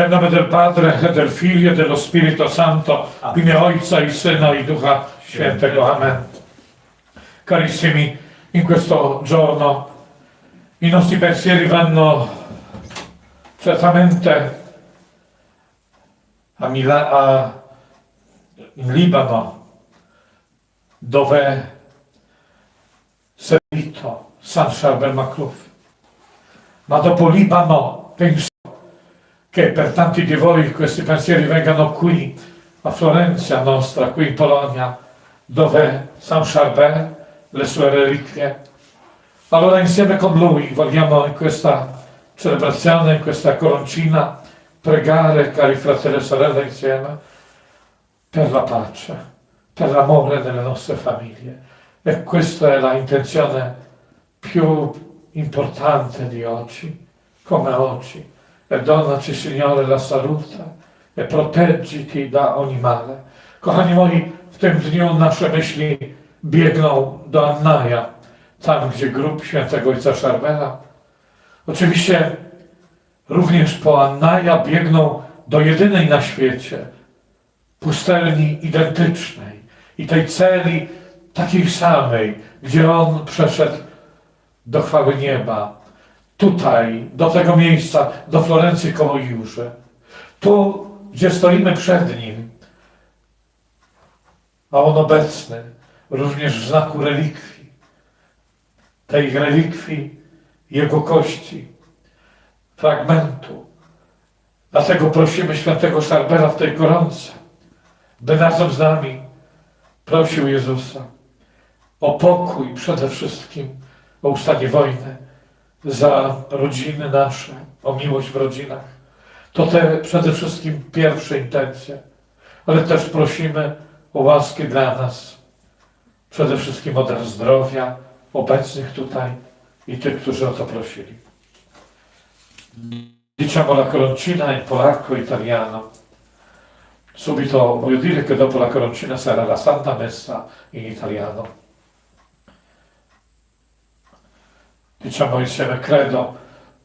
Nel nome del Padre, e del Figlio e dello Spirito Santo, w imię Ojca i Syna i Ducha Świętego. Amen. Carissimi, in questo giorno i nostri pensieri vanno certamente a, Mila- a in Libano, dove servito San Charbel Macluf. Ma dopo Libano penso che per tanti di voi questi pensieri vengano qui, a Florenza nostra, qui in Polonia, dove San Charbel, le sue reliquie. Allora insieme con lui vogliamo in questa celebrazione, in questa coroncina, pregare, cari fratelli e sorelle, insieme, per la pace, per l'amore nelle nostre famiglie. E questa è la intenzione più importante di oggi, come oggi. E donaci, Signore, la salute e proteggiti da ogni male. Kochani moi, w tym dniu nasze myśli biegną do Annaja, tam gdzie grób świętego ojca Szarbela. Oczywiście również po Annaja biegną do jedynej na świecie pustelni identycznej i tej celi takiej samej, gdzie on przeszedł do chwały nieba. Tutaj, do tego miejsca, do Florencji koło Jurzy. Tu, gdzie stoimy przed nim, a on obecny również w znaku relikwii. Tej relikwii jego kości, fragmentu. Dlatego prosimy świętego Szarbela w tej koronce, by razem z nami prosił Jezusa o pokój przede wszystkim, o ustanie wojny, za rodziny nasze, o miłość w rodzinach. To te przede wszystkim pierwsze intencje, ale też prosimy o łaskę dla nas, przede wszystkim o dar zdrowia obecnych tutaj i tych, którzy o to prosili. Diciamo la coroncina in polacco italiano. Subito voglio dire che dopo la coroncina sarà la Santa Messa in italiano. Diciamo insieme credo,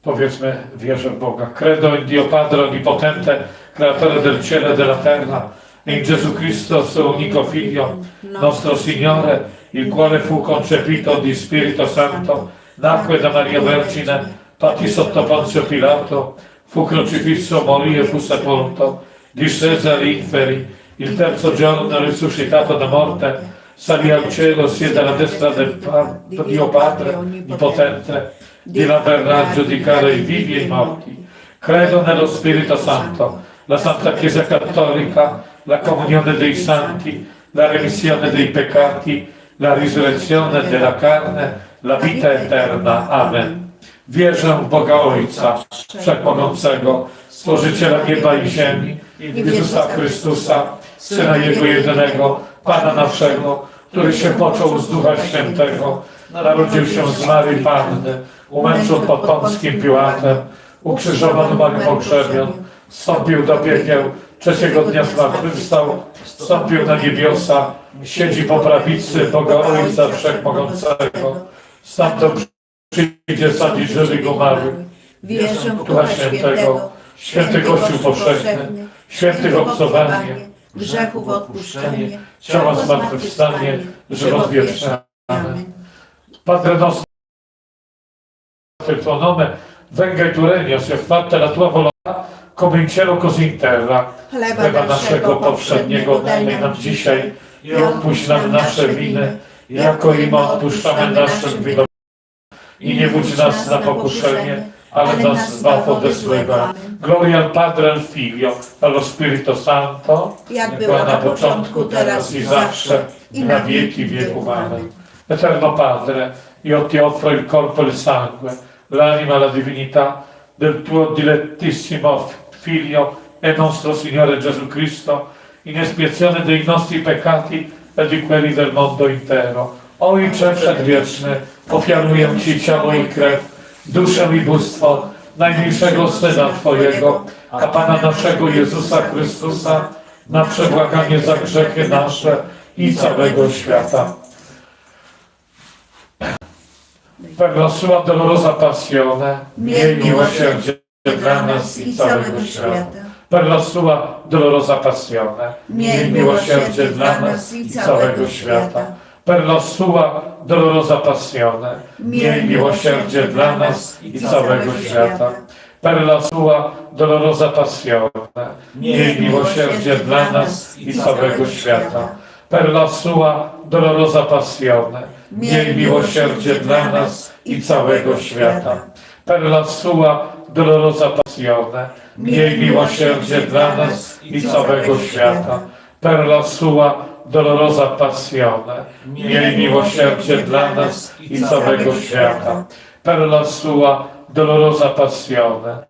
powiedzmy wierzę w Boga. Credo in Dio Padre Onnipotente, creatore del cielo e della terra, in Gesù Cristo, suo unico Figlio, nostro Signore, il quale fu concepito di Spirito Santo, nacque da Maria Vergine, patì sotto Ponzio Pilato, fu crocifisso, morì e fu sepolto, discese agli inferi, il terzo giorno risuscitato da morte, cielo, siede alla destra del Pa- Dio Padre Onnipotente, di là verrà giudicare i vivi e i morti. Credo nello Spirito Santo, la Santa Chiesa Cattolica, la comunione dei santi, la remissione dei peccati, la risurrezione della carne, la vita eterna. Amen. Wierzę w Boga Ojca, Wszechmogącego, Stworzyciela nieba i ziemi, i w Jezusa Chrystusa, Syna Jego jedynego, Pana naszego, który się począł z Ducha Świętego, narodził się z Maryi Panny, umęczył pod Pąckim Piłatem, ukrzyżowany umarł pogrzebion, wstąpił do piekieł, trzeciego dnia zmartwychwstał, wstąpił na niebiosa, siedzi po prawicy Boga Ojca Wszechmogącego, stamtąd przyjdzie sadzić żywych umarłych. Wierzę w Ducha Ducha Świętego, święty Kościół powszechny, świętych obcowanie, grzechów odpuszczenie, ciała zmartwychwstanie, żywot wieczny. Amen. Padre nostro, il tuo nome venga il tuo regno, sia fatta la tua volontà, come in cielo così in terra. Chleba naszego powszedniego daj nam dzisiaj i odpuść nam nasze winy, jako i my odpuszczamy naszym winowajcom. I nie wódź nas na pokuszenie, ale nas zbaw złego. Gloria al Padre, al Figlio, allo Spirito Santo, jak była na początku, teraz i zawsze, i na wieki wieków. Amen. Eterno Padre, io ti offro il corpo e il sangue, l'anima e la divinità del tuo dilettissimo Figlio e nostro Signore Gesù Cristo, in espiazione dei nostri peccati e di quelli del mondo intero. Ojcze Przedwieczny, ofiaruję Ci ciało i krew, duszę i bóstwo najmilszego Syna Twojego, a Pana naszego Jezusa Chrystusa, na przebłaganie za grzechy nasze i całego świata. Per la sua dolorosa passione, miej miłosierdzie dla nas i całego świata. Per la sua dolorosa passione, Miej miłosierdzie dla nas i całego świata. Per la sua dolorosa passione, miej miłosierdzie dla nas i całego świata. Per la sua dolorosa passione, miej miłosierdzie dla nas i całego świata. Per la sua dolorosa passione, miej miłosierdzie dla nas i całego świata. Per la sua dolorosa passione, miej miłosierdzie dla nas i całego świata. Per la sua dolorosa passione, miej miłosierdzie dla nas i całego świata. Per la sua dolorosa passione,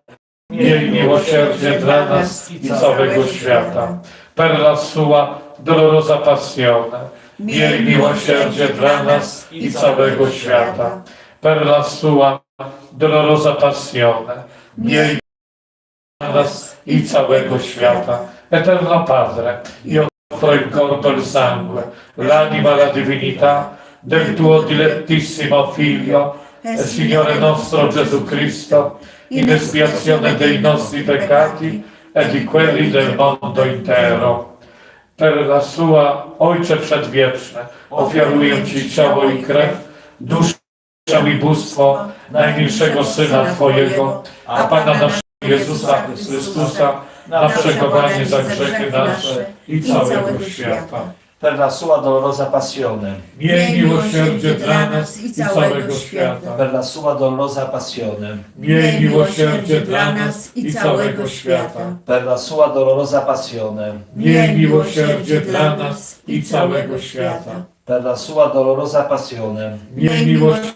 miej miłosierdzie dla nas i całego świata. Per la sua dolorosa passione, miej miłosierdzie dla nas i całego świata. Per la sua dolorosa passione, miej dla nas i całego świata. Eterno Padre, corpo e il sangue, l'anima e la divinità del tuo dilettissimo Figlio, e Signore nostro Gesù Cristo, in espiazione dei nostri peccati e di quelli del mondo intero. Per la sua Ojcze Przedwieczne, ofiaruję Ci ciało i krew, duszę i bóstwo najmilszego Syna Twojego, a Pana naszego Jezusa Chrystusa, na przekonanie za grzechy nasze i całego świata. per sua dolorosa passione, Miej miłosierdzie dla nas i całego świata. per la sua dolorosa passione, Miej miłosierdzie dla nas i całego świata. per la sua dolorosa passione, Miej miłosierdzie dla nas i całego świata. per la sua dolorosa passione, Miej miłosierdzie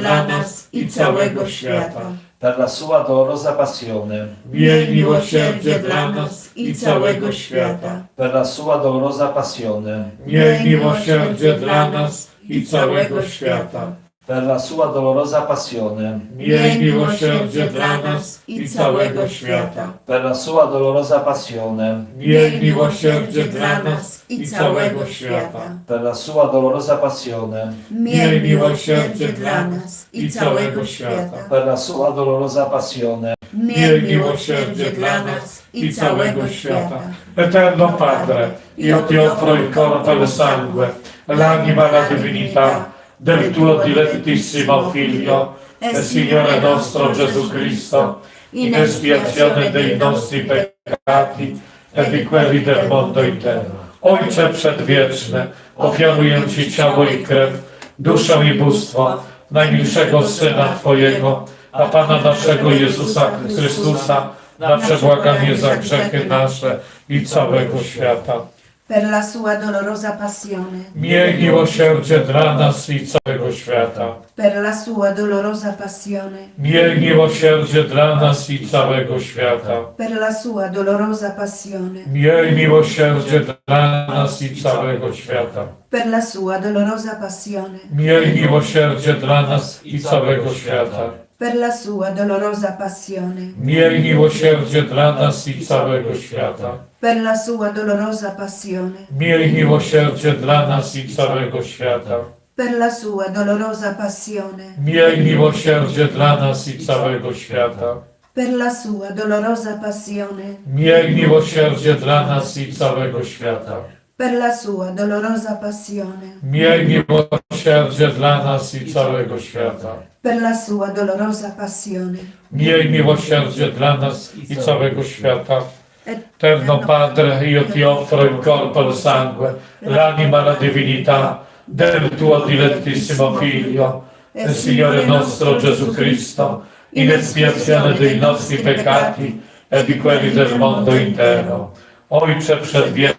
dla nas i całego świata. per la sua dolorosa passione, Miej miłosierdzie dla nas i całego świata. per la sua dolorosa passione, Miej miłosierdzie dla nas i całego świata. Per la sua dolorosa passione, Miej miłosierdzie dla nas i całego świata. per la sua dolorosa passione, Miej miłosierdzie dla nas i całego świata. per la sua dolorosa passione, Miej miłosierdzie dla nas i całego świata. per la sua dolorosa passione, Miej miłosierdzie dla nas i całego świata. Eterno Padre, io ti offro il corpo e il sangue, l'anima e la divinità del tuo dilettissimo Figlio, e Signore nostro Gesù Cristo, in espiazione dei nostri peccati e di quelli del mondo intero. Ojcze Przedwieczny, ofiaruję Ci ciało i krew, duszę i bóstwo najmilszego Syna Twojego, a Pana naszego Jezusa Chrystusa, na przebłaganie za grzechy nasze i całego świata. Per la sua dolorosa passione, Miej miłosierdzie dla nas i całego świata. per la sua dolorosa passione, Miej miłosierdzie dla nas i całego świata. per la sua dolorosa passione, Miej miłosierdzie dla nas i całego świata. per la sua dolorosa passione, Miej miłosierdzie dla nas i całego świata. Per la sua dolorosa passione, Miej miłosierdzie dla nas i całego świata. per la sua dolorosa passione, Miej miłosierdzie dla nas i całego świata. per la sua dolorosa passione, Miej miłosierdzie dla nas i całego świata. per la sua dolorosa passione, Miej miłosierdzie dla nas i całego świata. Per la sua dolorosa passione, Miej miłosierdzie dla nas i całego świata. per la sua dolorosa passione. Miej miłosierdzie dla nas i całego świata. Eterno Padre, io ti offro il corpo e il sangue, l'anima e la divinità del tuo dilettissimo Figlio, e Signore nostro Gesù Cristo, in espiazione dei nostri peccati e di quelli del mondo intero. Ojcze Przedwieczny,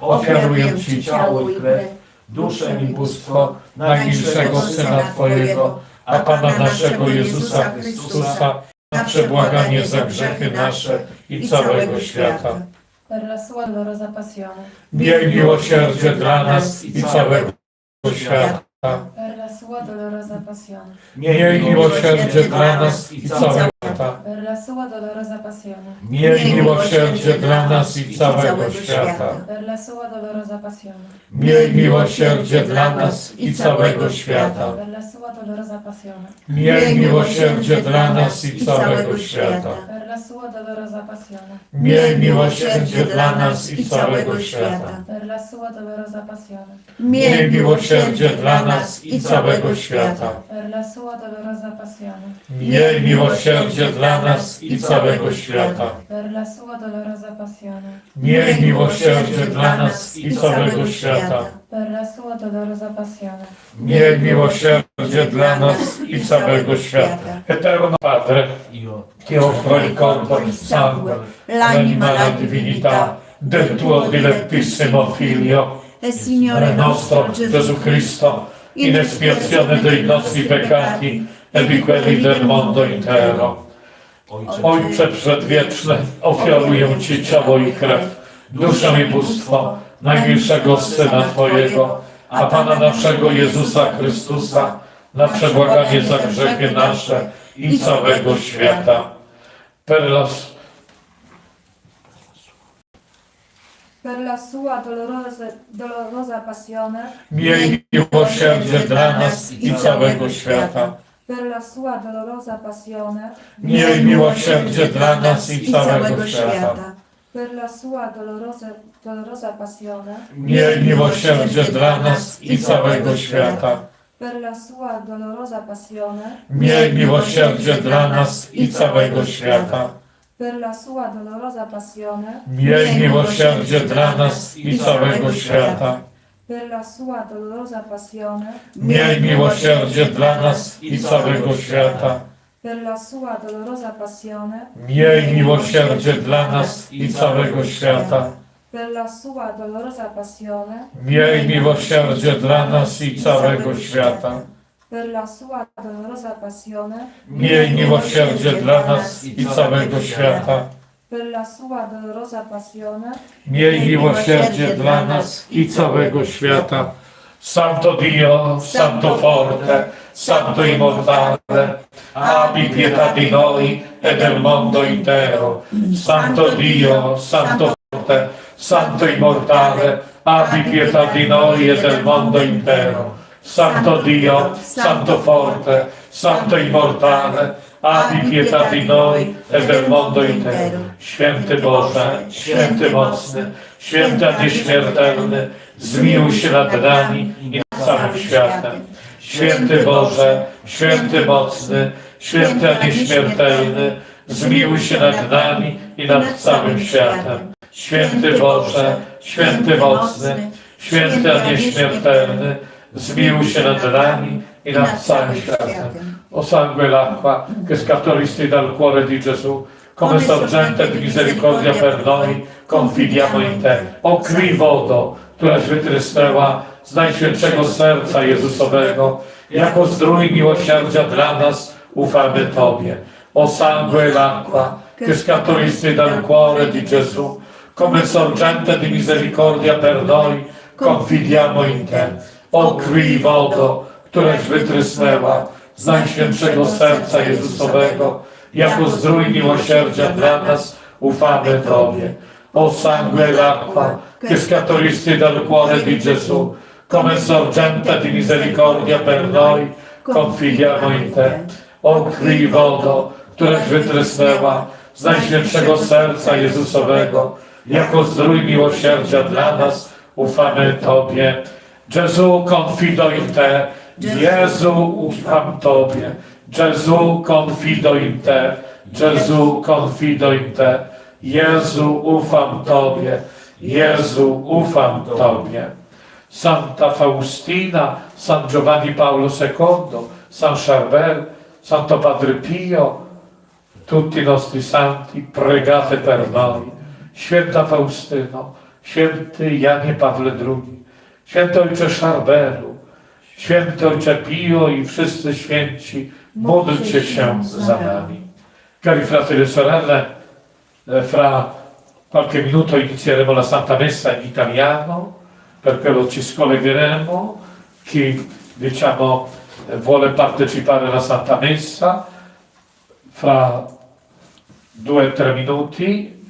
ofiaruję Ci ciało i krew, duszę i bóstwo najmilszego Syna Twojego, a Pana naszego Jezusa Chrystusa, na przebłaganie za grzechy nasze i całego świata. Miej miłosierdzie dla nas i całego świata. Sua dolorosa passione. Miej miłosierdzie dla nas i całego świata. Per la sua dolorosa passione. Miej miłosierdzie dla nas i całego świata. Per la sua dolorosa passione. Miej miłosierdzie dla nas i całego świata. Per la sua dolorosa passione. Miej miłosierdzie dla nas i całego świata. Per la sua dolorosa passione. Miej miłosierdzie dla nas i całego świata. Per la sua dolorosa passione. Miej miłosierdzie dla nas i całego świata. Per la sua dolorosa passione. Miej miłosierdzie dla nas i całego świata. Per la sua dolorosa passione. Miej miłosierdzie dla nas i całego świata. Per la sua dolorosa passione. Miej miłosierdzie dla nas i całego świata. Eterno Padre, Io che offro il e sangue, l'anima e la divinità del tuo dilettissimo Figlio, E Signore nostro Gesù Cristo, in espiazione dei nostri peccati e di quelli del mondo intero. Ojcze, Ojcze Przedwieczny, ofiaruję Ci ciało i krew, duszę i bóstwo najmilszego Syna Twojego, a Pana naszego Jezusa Chrystusa, na przebłaganie za grzechy nasze i całego świata. Per las Per la sua dolorosa, dolorosa passione. Miej miłosierdzie dla nas i całego świata. Per la sua dolorosa passione. Miej miłosierdzie dla nas i całego świata. Per la sua dolorosa, dolorosa passione. Miej miłosierdzie dla nas i całego świata. Per la sua dolorosa passione. Miej miłosierdzie dla nas i całego świata. Per la sua dolorosa passione. Miej miłosierdzie dla nas i całego świata. Per la sua dolorosa passione. Miej miłosierdzie dla nas i całego świata. Per la sua dolorosa passione. Miej miłosierdzie dla nas i całego świata. Per la sua dolorosa passione. Miej miłosierdzie dla nas i całego świata. Per la sua dolorosa passione. Miej miłosierdzie dla nas i całego świata. Per la sua dolorosa passione. Miej miłosierdzie dla nas i całego świata. Santo Dio, Santo forte, Santo immortale, abbi pietà di noi e del mondo intero. Santo Dio, Santo forte, Santo immortale, abbi pietà di noi e del mondo intero. Santo Dio, Santo forte, Santo immortale, abbi pietà di noi e del mondo intero. Święty Boże, Święty mocny, Święty nieśmiertelny, zmiłuj się nad nami i nad całym światem. Święty Boże, Święty mocny, Święty nieśmiertelny, zmiłuj się nad nami i nad całym światem. Święty Boże, Święty mocny, Święty a nieśmiertelny, zmiłuj się nad nami i nad całym światem. O sangue l'acqua che scaturiste dal cuore di Gesù, come sorgente di misericordia per noi, confidiamo in Te. O krwi wodo, któraś wytrysnęła z Najświętszego Serca Jezusowego, jako zdrój miłosierdzia dla nas ufamy Tobie. O sangue l'acqua che scaturiste dal cuore di Gesù, come sorgente di misericordia per noi, confidiamo in Te. O krwi wodo, któraś wytrysnęła z Najświętszego Serca Jezusowego, jako zdrój miłosierdzia dla nas, ufamy Tobie. O sangue l'acqua, che scaturiste dal cuore di Gesù, come sorgente di misericordia per noi, confidiamo in Te. O krwi wodo, któraś wytrysnęła z Najświętszego Serca Jezusowego, jako zdrój miłosierdzia dla nas, ufamy Tobie. Gesù, confido in Te. Jezu, ufam Tobie. Gesù, confido in Te. Gesù, confido in Te. Jezu, ufam Tobie. Jezu, ufam Tobie. Santa Faustina, San Giovanni Paolo II, San Charbel, Santo Padre Pio, tutti i nostri santi, pregate per noi. Święta Faustyno, święty Janie Pawle II, święty Ojcze Szarbelu, święty Ojcze Pio i wszyscy święci, módlcie się za nami. Cari fratelli e sorelle, eh, fra qualche minuto inizieremo la Santa Messa in italiano, per quello ci scollegheremo. Chi diciamo vuole partecipare alla Santa Messa fra due o tre minuti eh,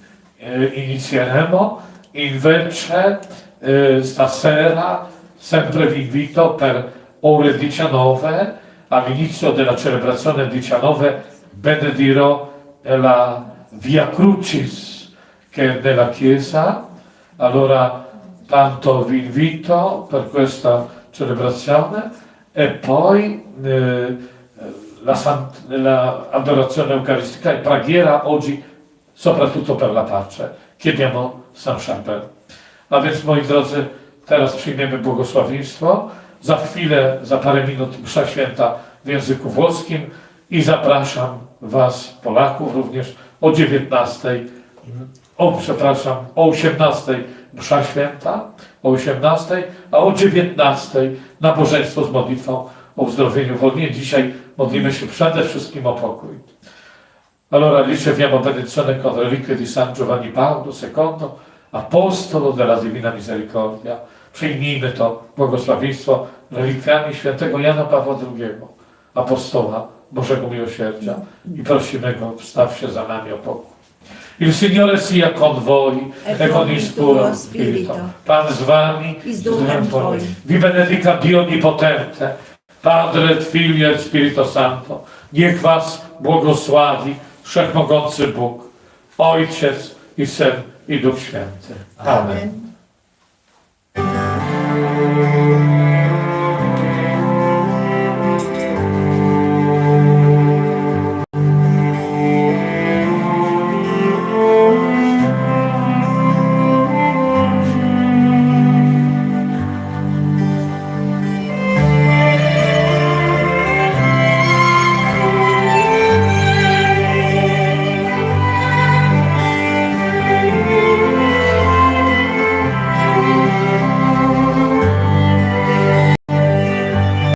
inizieremo. Invece eh, stasera sempre vi invito per ore 19 all'inizio della celebrazione 19 benedirò la Via Crucis che è nella chiesa. Allora tanto vi invito per questa celebrazione. E poi eh, la, la adorazione eucaristica e preghiera oggi soprattutto per la pace. Chiediamo San Chapel. A więc moi drodzy, teraz przyjmiemy błogosławieństwo. Za chwilę, za parę minut msza święta w języku włoskim i zapraszam Was, Polaków również o 19, o przepraszam, o 18 msza święta, o 18, a o 19 nabożeństwo z modlitwą o uzdrowieniu wolnie. Dzisiaj modlimy się przede wszystkim o pokój. Allora riceviamo benedizione con reliquie di San Giovanni Paolo II, apostolo della Divina Misericordia. Przyjmijmy to błogosławieństwo relikwiami świętego Jana Pawła II, apostoła Bożego Miłosierdzia i prosimy go, wstaw się za nami o pokój. Il Signore sia con voi e con il suo Spirito. Pan z wami I z duchem twoim. Vi benedica Dio Onnipotente, Padre, Figlio e Spirito Santo. Niech was błogosławi Wszechmogący Bóg, Ojciec i Syn i Duch Święty. Amen. Amen.